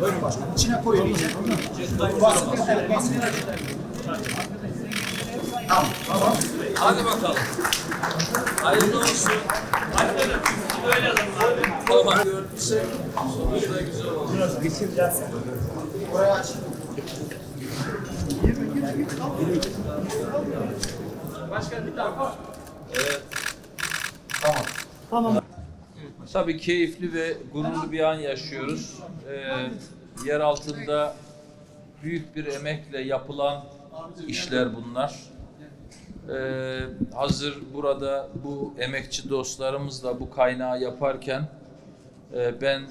Buyurun başkanım. İçine koyun. Basın. Basın. Tamam. Tamam. Hadi bakalım. Hayırlı olsun. Hadi bakalım. Tamam gördüysek sonuç da güzel olur. Geçireceğiz. Oraya aç. Başkan bir tarafa. Evet. Tamam. Tabii keyifli ve gururlu bir an yaşıyoruz. Ee, yer altında büyük bir emekle yapılan işler bunlar. Ee, hazır burada bu emekçi dostlarımızla bu kaynağı yaparken e, ben e,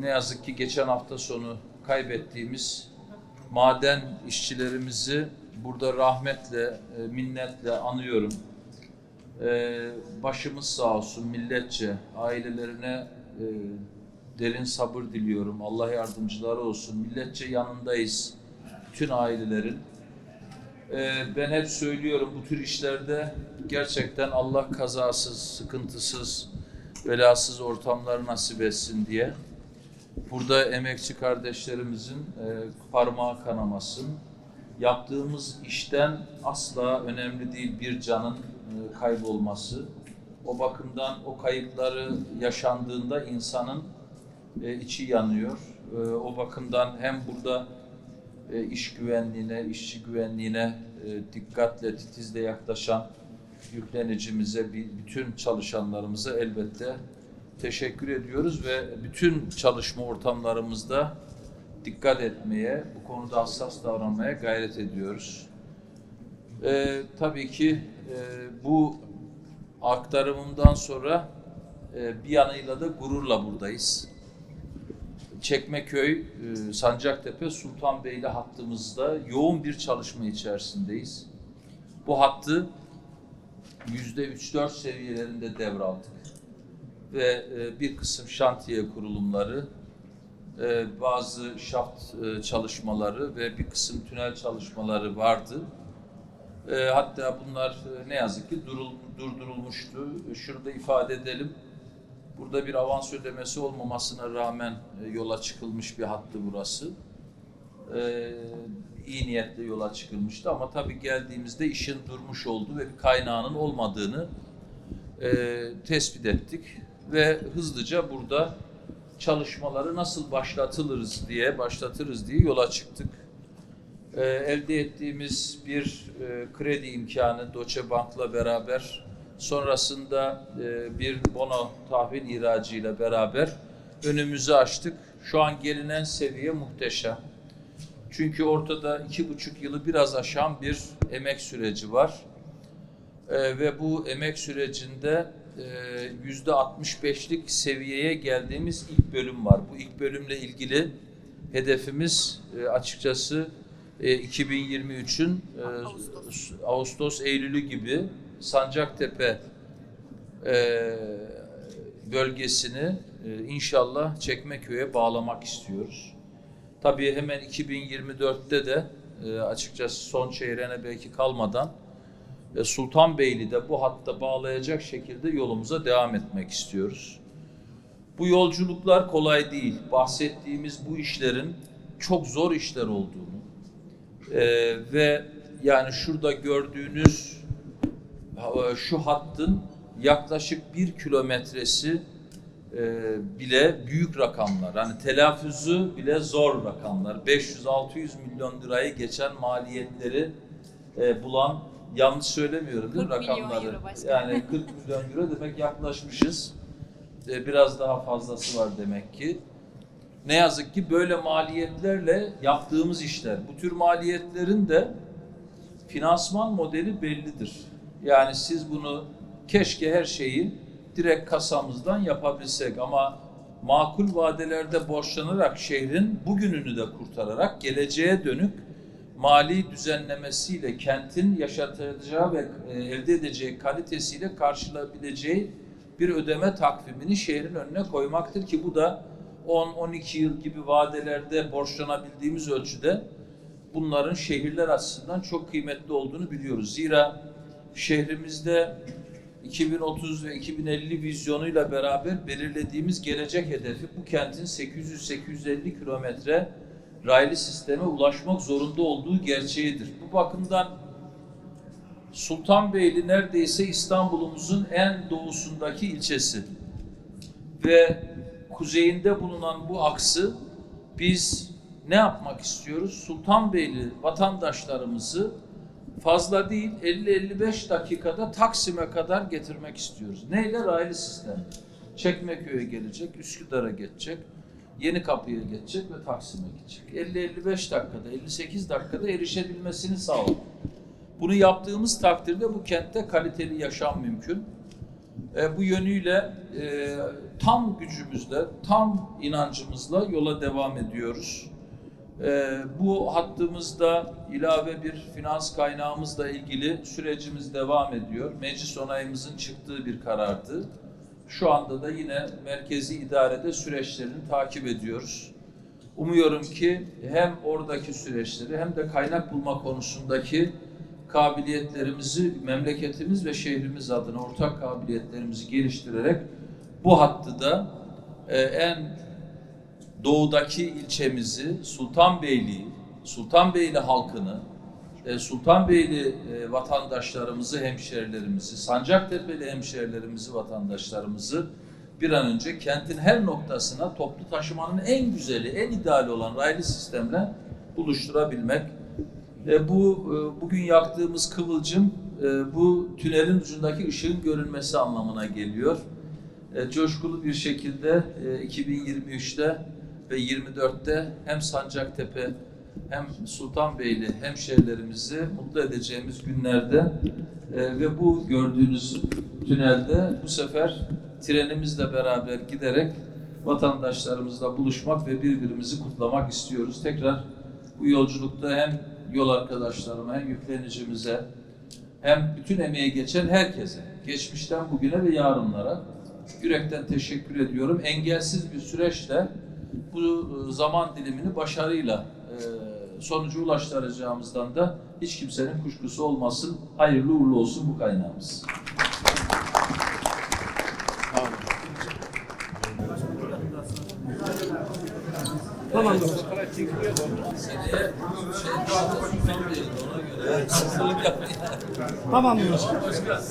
ne yazık ki geçen hafta sonu kaybettiğimiz maden işçilerimizi burada rahmetle, e, minnetle anıyorum. Ee, başımız sağ olsun milletçe, ailelerine e, derin sabır diliyorum. Allah yardımcıları olsun. Milletçe yanındayız. Bütün ailelerin. Ee, ben hep söylüyorum bu tür işlerde gerçekten Allah kazasız, sıkıntısız, belasız ortamlar nasip etsin diye. Burada emekçi kardeşlerimizin e, parmağı kanamasın. Yaptığımız işten asla önemli değil bir canın e, kaybolması. O bakımdan o kayıpları yaşandığında insanın e, içi yanıyor. O bakımdan hem burada e, iş güvenliğine, işçi güvenliğine e, dikkatle, titizle yaklaşan yüklenicimize, bütün çalışanlarımıza elbette teşekkür ediyoruz ve bütün çalışma ortamlarımızda dikkat etmeye, bu konuda hassas davranmaya gayret ediyoruz. Ee, tabii ki e, bu aktarımımdan sonra e, bir yanıyla da gururla buradayız. Çekmeköy, e, Sancaktepe, Sultanbeyli hattımızda yoğun bir çalışma içerisindeyiz. Bu hattı yüzde üç dört seviyelerinde devraldık. Ve e, bir kısım şantiye kurulumları, e, bazı şaft e, çalışmaları ve bir kısım tünel çalışmaları vardı. Hatta bunlar ne yazık ki durul, durdurulmuştu. E, Şunu da ifade edelim. Burada bir avans ödemesi olmamasına rağmen e, yola çıkılmış bir hattı burası. E, iyi niyetle yola çıkılmıştı ama tabii geldiğimizde işin durmuş olduğu ve bir kaynağının olmadığını e, tespit ettik ve hızlıca burada çalışmaları nasıl başlatılırız diye başlatırız diye yola çıktık. Ee, elde ettiğimiz bir e, kredi imkanı Deutsche Bank'la beraber sonrasında e, bir bono tahvil ihracıyla beraber önümüzü açtık. Şu an gelinen seviye muhteşem. Çünkü ortada iki buçuk yılı biraz aşan bir emek süreci var. Ee, ve bu emek sürecinde e, yüzde 65'lik seviyeye geldiğimiz ilk bölüm var. Bu ilk bölümle ilgili hedefimiz e, açıkçası e, 2023'ün e, Ağustos, Eylül'ü gibi Sancaktepe e, bölgesini e, inşallah Çekmeköy'e bağlamak istiyoruz. Tabii hemen 2024'te de e, açıkçası son çeyreğine belki kalmadan e, Sultanbeyli'de bu hatta bağlayacak şekilde yolumuza devam etmek istiyoruz. Bu yolculuklar kolay değil. Bahsettiğimiz bu işlerin çok zor işler olduğunu e, ve yani şurada gördüğünüz şu hattın yaklaşık bir kilometresi e, bile büyük rakamlar. Hani telaffuzu bile zor rakamlar. 500-600 milyon lirayı geçen maliyetleri e, bulan yanlış söylemiyorum değil mi 40 milyon rakamları? Yani 40 milyon euro demek yaklaşmışız. E, biraz daha fazlası var demek ki. Ne yazık ki böyle maliyetlerle yaptığımız işler. Bu tür maliyetlerin de finansman modeli bellidir. Yani siz bunu keşke her şeyi direkt kasamızdan yapabilsek ama makul vadelerde borçlanarak şehrin bugününü de kurtararak geleceğe dönük mali düzenlemesiyle kentin yaşatacağı ve e, elde edeceği kalitesiyle karşılayabileceği bir ödeme takvimini şehrin önüne koymaktır ki bu da 10-12 yıl gibi vadelerde borçlanabildiğimiz ölçüde bunların şehirler açısından çok kıymetli olduğunu biliyoruz. Zira şehrimizde 2030 ve 2050 vizyonuyla beraber belirlediğimiz gelecek hedefi bu kentin 800-850 kilometre raylı sisteme ulaşmak zorunda olduğu gerçeğidir. Bu bakımdan Sultanbeyli neredeyse İstanbul'umuzun en doğusundaki ilçesi ve kuzeyinde bulunan bu aksı biz ne yapmak istiyoruz? Sultanbeyli vatandaşlarımızı fazla değil 50-55 dakikada Taksim'e kadar getirmek istiyoruz. Neyle? Raylı sistem. Çekmeköy'e gelecek, Üsküdar'a geçecek, Yeni Kapı'ya geçecek ve Taksim'e gidecek. 50-55 dakikada, 58 dakikada erişebilmesini sağlamak. Bunu yaptığımız takdirde bu kentte kaliteli yaşam mümkün. E, bu yönüyle e, tam gücümüzle, tam inancımızla yola devam ediyoruz. E, bu hattımızda ilave bir finans kaynağımızla ilgili sürecimiz devam ediyor. Meclis onayımızın çıktığı bir karardı. Şu anda da yine merkezi idarede süreçlerini takip ediyoruz. Umuyorum ki hem oradaki süreçleri hem de kaynak bulma konusundaki kabiliyetlerimizi memleketimiz ve şehrimiz adına ortak kabiliyetlerimizi geliştirerek bu hattı da e, en doğudaki ilçemizi Sultanbeyli, Sultanbeyli halkını, e, Sultanbeyli e, vatandaşlarımızı, hemşerilerimizi, Sancaktepe'li hemşerilerimizi, vatandaşlarımızı bir an önce kentin her noktasına toplu taşımanın en güzeli, en ideali olan raylı sistemle buluşturabilmek. E, bu e, bugün yaktığımız kıvılcım bu tünelin ucundaki ışığın görünmesi anlamına geliyor. E, coşkulu bir şekilde e, 2023'te ve 24'te hem Sancaktepe hem Sultanbeyli hemşerilerimizi mutlu edeceğimiz günlerde e, ve bu gördüğünüz tünelde bu sefer trenimizle beraber giderek vatandaşlarımızla buluşmak ve birbirimizi kutlamak istiyoruz. Tekrar bu yolculukta hem yol arkadaşlarıma hem yüklenicimize hem bütün emeği geçen herkese, geçmişten bugüne ve yarınlara yürekten teşekkür ediyorum. Engelsiz bir süreçle bu e, zaman dilimini başarıyla e, sonuca ulaştıracağımızdan da hiç kimsenin kuşkusu olmasın. Hayırlı uğurlu olsun bu kaynağımız. Tamamdır. Seneye şey ona göre hazırlık yapmayın. Tamamdır. Başka.